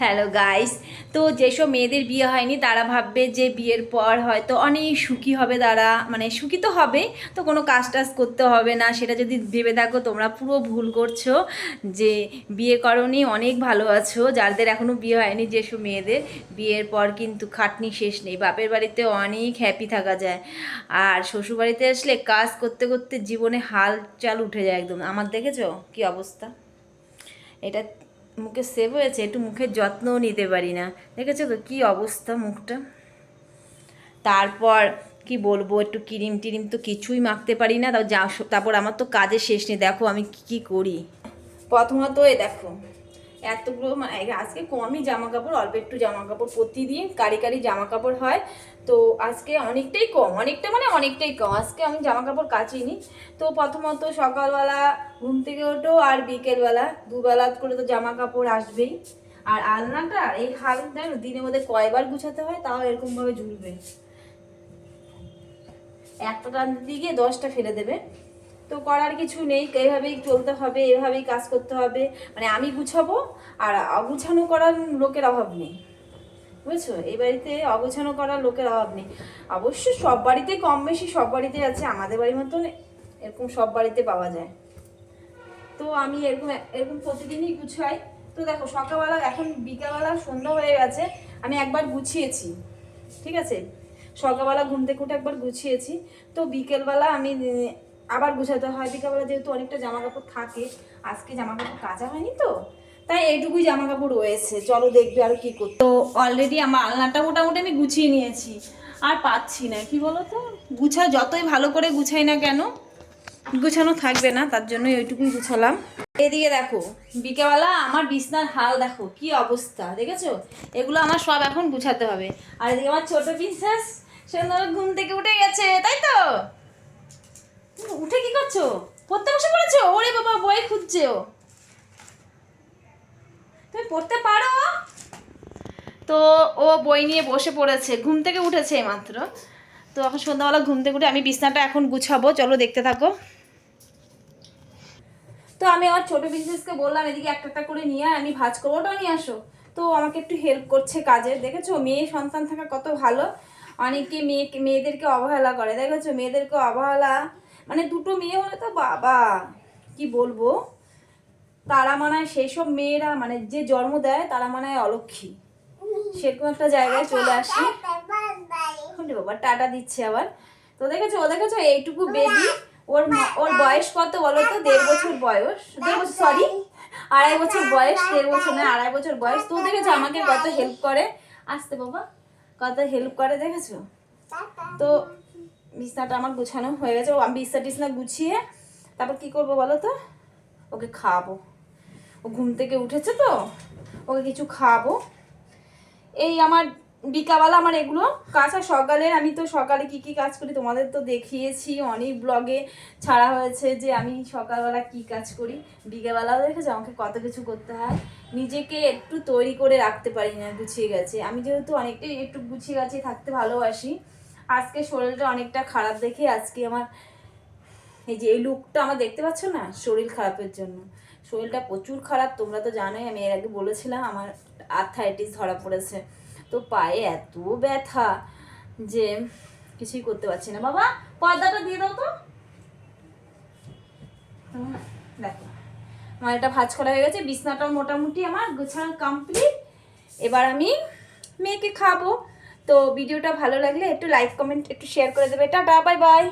Hello guys তো যেসব মেয়েদের বিয়ে হয়নি, তারা ভাববে যে বিয়ের পর হয়তো অনেক সুখী হবে তারা। মানে সুখী তো হবে, তো কোনো কাজ টাজ করতে হবে না। সেটা যদি ভেবে থাকো তোমরা পুরো ভুল করছ যে বিয়ে করনি, অনেক ভালো আছো। যাদের এখনও বিয়ে হয়নি যেসব মেয়েদের, বিয়ের পর কিন্তু খাটনি শেষ নেই। বাপের বাড়িতে অনেক হ্যাপি থাকা যায়। আর শ্বশুর বাড়িতে আসলে কাজ করতে করতে জীবনে হাল চাল উঠে যায় একদম। আমার দেখেছ কি অবস্থা? এটা মুখে সেভ হয়েছে, একটু মুখের যত্নও নিতে পারি না। দেখেছ তো কী অবস্থা মুখটা? তারপর কি বলব, একটু ক্রিম টিরিম তো কিছুই মাখতে পারি না, তাও যা তারপর আমার তো কাজের শেষ নেই, দেখো আমি কি কি করি। প্রথমত এ দেখো এতগুলো মানে আজকে কমই জামা কাপড় অল্প একটু জামা কাপড় প্রতিদিন, কারি কারি জামা কাপড় হয়। তো আজকে অনেকটাই কম, অনেকটা মানে অনেকটাই কম। আজকে আমি জামা কাপড় কাচিনি। তো প্রথমত সকালবেলা ঘুম থেকে ওঠো আর বিকেলবেলা দুবেলা করে তো জামা কাপড় আসবেই। আর আলনাটা, এই হাল দেখো, দিনের মধ্যে কয়বার গুছাতে হয় তাও এরকমভাবে ঝুলবে। একটা টানতে দিয়ে দশটা ফেলে দেবে। তো করার কিছু নেই, এইভাবেই চলতে হবে এভাবেই কাজ করতে হবে। মানে আমি গুছাবো আর অগুছানো করার লোকের অভাব নেই। বুঝছ? এই বাড়িতে অগোছানো করার লোকের অভাব নেই। অবশ্য সব বাড়িতে কম বেশি সব বাড়িতে আছে, আমাদের বাড়ির মতন এরকম সব বাড়িতে পাওয়া যায়। তো আমি এরকম এরকম প্রতিদিনই গুছাই। তো দেখো, সকালবেলা, এখন বিকালবেলা সন্ধ্যা হয়ে গেছে, আমি একবার গুছিয়েছি। ঠিক আছে? সকালবেলা ঘুম থেকে উঠে একবার গুছিয়েছি। তো বিকেলবেলা আমি আবার গুছাতে হয়। বিকালবেলা যেহেতু অনেকটা জামা কাপড় থাকে, আজকে জামা কাপড় কাচা হয়নি তো, তাই এইটুকুই জামা কাপড় রয়েছে। চলো দেখবে আর কি করতে তো অলরেডি আমার আলনাটা মোটামুটি আমি গুছিয়ে নিয়েছি। আর পাচ্ছি না, কি বলো তো গুছা যতই ভালো করে গুছাই না কেন, গুছানো থাকবে না, তার জন্য ওইটুকুই গুছালাম। এদিকে দেখো, বিকেলবেলা আমার বিছনার হাল দেখো, কি অবস্থা, দেখেছ? এগুলো আমার সব এখন গুছাতে হবে। আর এদিকে আমার ছোট প্রিন্সেস সুন্দর ঘুম থেকে উঠে গেছে, তাই তো? উঠে কি করছ? পড়তে বসে পড়েছো? ওরে বাবা বই খুঁজছে ও। তুমি পড়তে পারো? তো ও বই নিয়ে বসে পড়েছে ঘুম থেকে উঠেছে মাত্র তো এখন সন্ধ্যাবেলা ঘুম থেকে উঠে আমি বিছনাটা এখন গুছাবো চলো দেখতে থাকো। তো আমি আমার ছোট বিজনেসকে বললাম এদিকে একটা একটা করে নিয়ে আমি ভাজ করব ওটাও নিয়ে আসো। তো আমাকে একটু হেল্প করছে কাজে। দেখেছ? মেয়ে সন্তান থাকা কত ভালো। অনেকে মেয়ে মেয়েদেরকে অবহেলা করে। দেখেছ? মেয়েদেরকে অবহেলা মানে দুটো মেয়ে হলে তো বাবা, কি বলব? তারা মানে হয় সেই সব মেয়েরা মানে যে জন্ম দেয় তারা মানে হয় অলক্ষী। সেরকম একটা জায়গায় চলে আসি। বাবা, টাটা দিচ্ছে আবার। তো দেখেছ, ও দেখেছ, এইটুকু বেবি ওর ওর বয়স কত বলো তো? দেড় বছর বয়স, দেড় বছর সরি আড়াই বছর বয়স, দেড় বছর না আড়াই বছর বয়স। তো দেখেছ, আমাকে কত হেল্প করে। আসতে বাবা, কত হেল্প করে, দেখেছ? তো বিছনাটা আমার গুছানো হয়ে গেছে। ও, আমি বিছনা টিছনা গুছিয়ে তারপর কি করব বলো তো? ওকে খাওয়াবো। ও ঘুম থেকে উঠেছে তো, ওকে কিছু খাওয়াবো। এই আমার বিকালবেলা আমার এগুলো কাজ আর আমি তো সকালে কি কি কাজ করি তোমাদের তো দেখিয়েছি। অনেক ব্লগে ছাড়া হয়েছে যে আমি সকালবেলা কি কাজ করি। বিকেলবেলাও দেখেছ, আমাকে কত কিছু করতে হয়। নিজেকে একটু তৈরি করে রাখতে পারি না, গুছিয়ে গেছে। আমি যেহেতু অনেকটাই একটু গুছিয়ে গাছিয়ে থাকতে ভালোবাসি। আজকে শরীরটা অনেকটা খারাপ দেখে আজকে আমার এই যে এই লুকটা আমার দেখতে পাচ্ছ না? শরীর খারাপের জন্য। শরীরটা প্রচুর খারাপ, তোমরা তো জানোই, আমি এর আগে বলেছিলাম, আমার আর্থাইটিস ধরা পড়েছে। তো পায়ে এত ব্যথা যে কিছুই করতে পারছি না। বাবা, পর্দাটা দিয়ে দাও তো। দেখো। আমার এটা ভাজ করা হয়ে গেছে বিছনাটাও মোটামুটি আমার গোছানো কমপ্লিট এবার আমি মেয়েকে খাব। তো ভিডিওটা ভালো লাগলে একটু লাইক কমেন্ট একটু শেয়ার করে দেবে। Tata bye bye